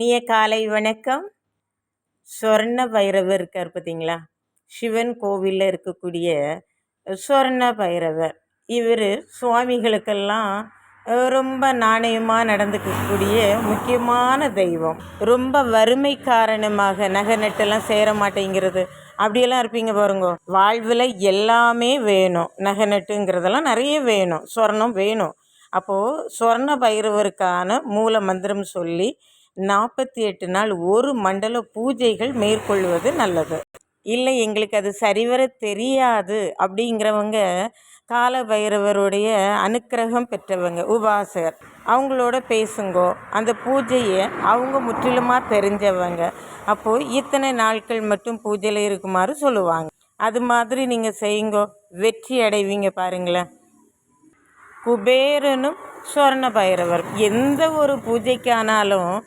இனிய காலை வணக்கம். சொர்ண பைரவர் இருக்கார் பார்த்தீங்களா? சிவன் கோவிலில் இருக்கக்கூடிய சொர்ண பைரவர். இவர் சுவாமிகளுக்கெல்லாம் ரொம்ப நாணயமாக நடந்துக்கக்கூடிய முக்கியமான தெய்வம். ரொம்ப வறுமை காரணமாக நகை நட்டெல்லாம் சேர மாட்டேங்கிறது. அப்படியெல்லாம் இருப்பீங்க பாருங்க. வாழ்வில் எல்லாமே வேணும். நகை நட்டுங்கிறதெல்லாம் நிறைய வேணும். சொர்ணம் வேணும். அப்போது சொர்ண பைரவருக்கான மூல மந்திரம் சொல்லி நாற்பத்தி எட்டு நாள் ஒரு மண்டல பூஜைகள் மேற்கொள்வது நல்லது. இல்லை எங்களுக்கு அது சரிவர தெரியாது அப்படிங்கிறவங்க கால பைரவருடைய அனுக்கிரகம் பெற்றவங்க உபாசகர் அவங்களோட பேசுங்கோ. அந்த பூஜையை அவங்க முற்றிலுமாக தெரிஞ்சவங்க. அப்போது இத்தனை நாட்கள் மட்டும் பூஜையில் இருக்குமாறு சொல்லுவாங்க. அது மாதிரி நீங்கள் செய்யுங்கோ. வெற்றி அடைவீங்க பாருங்களேன். குபேரனும் சொர்ண பைரவர். எந்த ஒரு பூஜைக்கானாலும்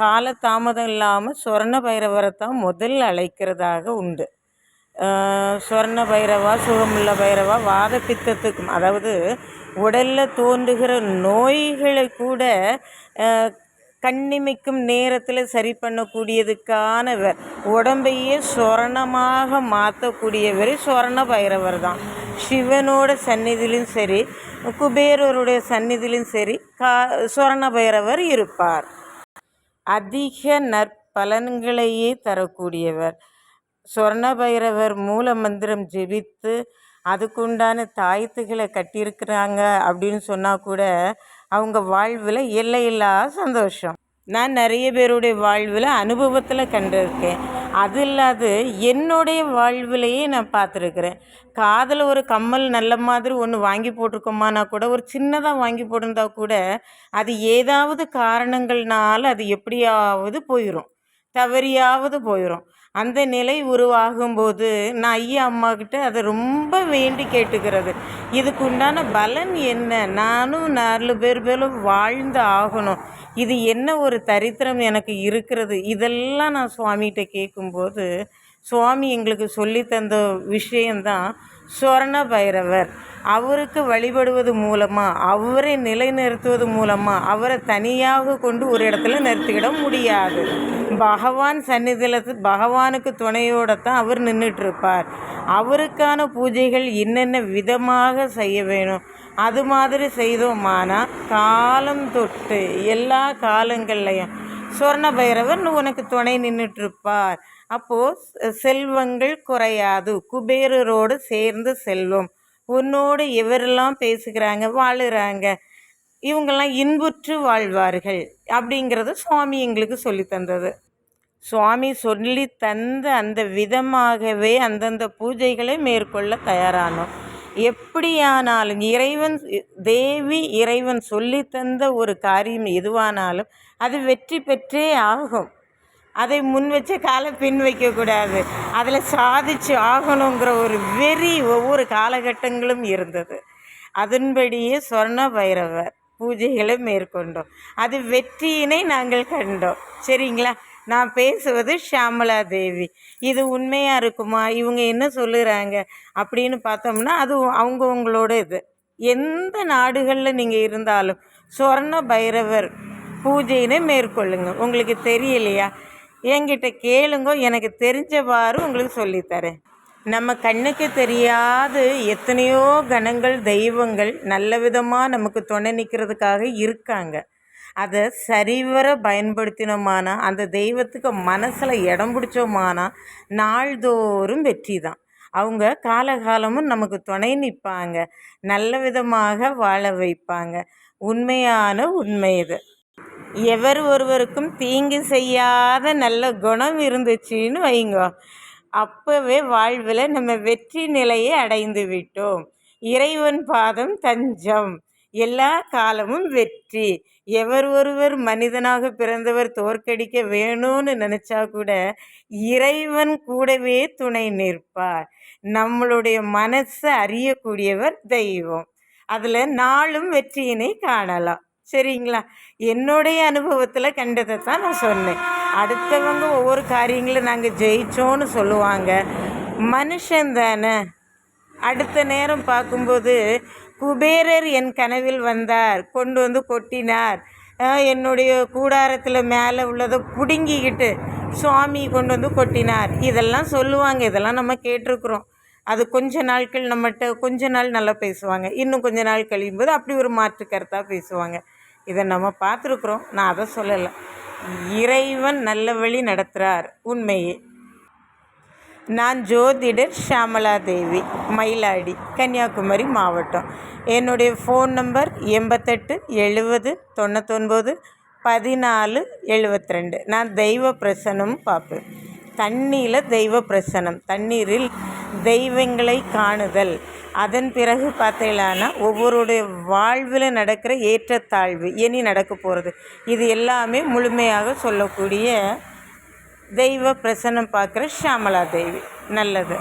கால தாமதம் இல்லாமல் சொர்ண பைரவரை தான் முதல் அழைக்கிறதாக உண்டு. சொர்ண பைரவா சுகமுள்ள பைரவா வாத பித்தத்துக்கும் அதாவது உடலில் தோன்றுகிற நோய்களை கூட கண்ணிமைக்கும் நேரத்தில் சரி பண்ணக்கூடியதுக்கானவர். உடம்பையே சொரணமாக மாற்றக்கூடியவர் சொர்ண பைரவர் தான் சிவனோட சந்நிதியிலும் சரி குபேரருடைய சந்நிதியிலும் சரி கா சொர்ண பைரவர் இருப்பார். அதிக நற்பலன்களையே தரக்கூடியவர். சொர்ண பைரவர் மூல மந்திரம் ஜெபித்து அதுக்குண்டான தாயத்துகளை கட்டியிருக்கிறாங்க அப்படின்னு சொன்னால் கூட அவங்க வாழ்வில் எல்லையில்லா சந்தோஷம். நான் நிறைய பேருடைய வாழ்வில் அனுபவத்தில் கண்டிருக்கேன். அது இல்லாது என்னுடைய வாழ்விலையே நான் பார்த்துருக்குறேன். காதில் ஒரு கம்மல் நல்ல மாதிரி ஒன்று வாங்கி போட்டிருக்கோமானா கூட ஒரு சின்னதாக வாங்கி போட்டிருந்தா கூட அது ஏதாவது காரணங்கள்னால அது எப்படியாவது போயிடும் தவறியாவது போயிடும் அந்த நிலை உருவாகும்போது நான் ஐயா அம்மா கிட்ட அதை ரொம்ப வேண்டி கேட்டுக்கிறது. இதுக்கு உண்டான பலன் என்ன? நானும் நாலு பேர் பேரும் வாழ்ந்து ஆகணும். இது என்ன ஒரு தரித்திரம் எனக்கு இருக்கிறது? இதெல்லாம் நான் சுவாமிகிட்ட கேட்கும்போது சுவாமி எங்களுக்கு சொல்லி தந்த விஷயந்தான் சொரண பைரவர் அவருக்கு வழிபடுவது மூலமாக அவரை நிலைநிறுத்துவது மூலமாக அவரை தனியாக கொண்டு ஒரு இடத்துல நிறுத்திக்கிட முடியாது. பகவான் சந்நிதியில் பகவானுக்கு துணையோட தான் அவர் நின்றுட்டு இருப்பார் அவருக்கான பூஜைகள் என்னென்ன விதமாக செய்ய வேணும்? அது மாதிரி செய்தோமானா காலம் தொட்டு எல்லா காலங்கள்லையும். சொர்ண பைரவர் உனக்கு துணை நின்றுட்டு இருப்பார் அப்போது செல்வங்கள் குறையாது. குபேரரோடு சேர்ந்து செல்வம். உன்னோடு எவரெல்லாம் பேசுகிறாங்க வாழுறாங்க. இவங்கெல்லாம் இன்புற்று வாழ்வார்கள் அப்படிங்கிறத சுவாமி எங்களுக்கு சொல்லித்தந்தது சுவாமி சொல்லி தந்த அந்த விதமாகவே அந்தந்த பூஜைகளை மேற்கொள்ள தயாரானோம். எப்படியானாலும் இறைவன் தேவி இறைவன் சொல்லி தந்த ஒரு காரியம் எதுவானாலும் அது வெற்றி பெற்றே ஆகும். அதை முன் வச்ச காலை பின் வைக்கக்கூடாது அதில் சாதிச்சு ஆகணுங்கிற ஒரு வெறி ஒவ்வொரு காலகட்டங்களும் இருந்தது. அதன்படியே சொர்ண பைரவர். பூஜைகளை மேற்கொண்டோம். அது வெற்றியினை நாங்கள் கண்டோம். சரிங்களா? நான் பேசுவது ஷியாமலா தேவி. இது உண்மையாக இருக்குமா? இவங்க என்ன சொல்லுறாங்க? அப்படின்னு பார்த்தோம்னா அது அவங்கவுங்களோட இது. எந்த நாடுகளில் நீங்கள் இருந்தாலும் சொர்ண பைரவர் பூஜையினை மேற்கொள்ளுங்க. உங்களுக்கு தெரியலையா? என்கிட்ட கேளுங்க. எனக்கு தெரிஞ்சவாறு உங்களுக்கு சொல்லித்தரேன். நம்ம கண்ணுக்கு தெரியாத எத்தனையோ கணங்கள் தெய்வங்கள் நல்ல விதமாக நமக்கு துணை நிற்கிறதுக்காக இருக்காங்க. அதை சரிவர பயன்படுத்தினோமானா அந்த தெய்வத்துக்கு மனசில் இடம் பிடிச்சோமானா நாள்தோறும் வெற்றி தான் அவங்க காலகாலமும் நமக்கு துணை நிற்பாங்க நல்ல விதமாக வாழ வைப்பாங்க. உண்மையான உண்மை இது. எவர் ஒருவருக்கும் தீங்கு செய்யாத நல்ல குணம் இருந்துச்சுன்னு வைங்க. அப்போவே வாழ்வில் நம்ம வெற்றி நிலையை அடைந்து விட்டோம். இறைவன் பாதம் தஞ்சம். எல்லா காலமும் வெற்றி. எவர் ஒருவர் மனிதனாக பிறந்தவர் தோற்கடிக்க வேணும்னு நினச்சா கூட இறைவன் கூடவே துணை நிற்பார். நம்மளுடைய மனசை அறியக்கூடியவர் தெய்வம். அதில் நாளும் வெற்றியினை காணலாம். சரிங்களா? என்னுடைய அனுபவத்தில் கண்டதை தான் நான் சொன்னேன். அடுத்தவங்க ஒவ்வொரு காரியங்களும் நாங்கள் ஜெயிச்சோன்னு சொல்லுவாங்க. மனுஷன் தானே. அடுத்த நேரம் பார்க்கும்போது குபேரர் என் கனவில் வந்தார் கொண்டு வந்து கொட்டினார். என்னுடைய கூடாரத்தில் மேலே உள்ளதை பிடுங்கிக்கிட்டு சுவாமி கொண்டு வந்து கொட்டினார். இதெல்லாம் சொல்லுவாங்க இதெல்லாம் நம்ம கேட்டிருக்குறோம். அது கொஞ்ச நாட்கள் நம்மகிட்ட கொஞ்ச நாள் நல்லா பேசுவாங்க. இன்னும் கொஞ்ச நாள் கழியும் போது அப்படி ஒரு மாற்று கருத்தாக பேசுவாங்க. இதை நம்ம பார்த்துருக்குறோம். நான் அதை சொல்லலை. இறைவன் நல்ல வழி நடத்துகிறார் உண்மையே. நான் ஜோதிடர் ஷியாமலா தேவி மயிலாடி கன்னியாகுமரி மாவட்டம். என்னுடைய ஃபோன் நம்பர் எண்பத்தெட்டு எழுபது தொண்ணூத்தொன்பது பதினாலு எழுபத்தி ரெண்டு நான் தெய்வ பிரசனம் பார்ப்பேன். தண்ணியில் தெய்வ பிரசனம் தண்ணீரில் தெய்வங்களை காணுதல். அதன் பிறகு பார்த்தீங்களான்னா ஒவ்வொருடைய வாழ்வில் நடக்கிற ஏற்றத்தாழ்வு இனி நடக்க போகிறது இது எல்லாமே முழுமையாக சொல்லக்கூடிய தெய்வ பிரசன்னம் பார்க்குற ஷியாமலா தேவி. நல்லது.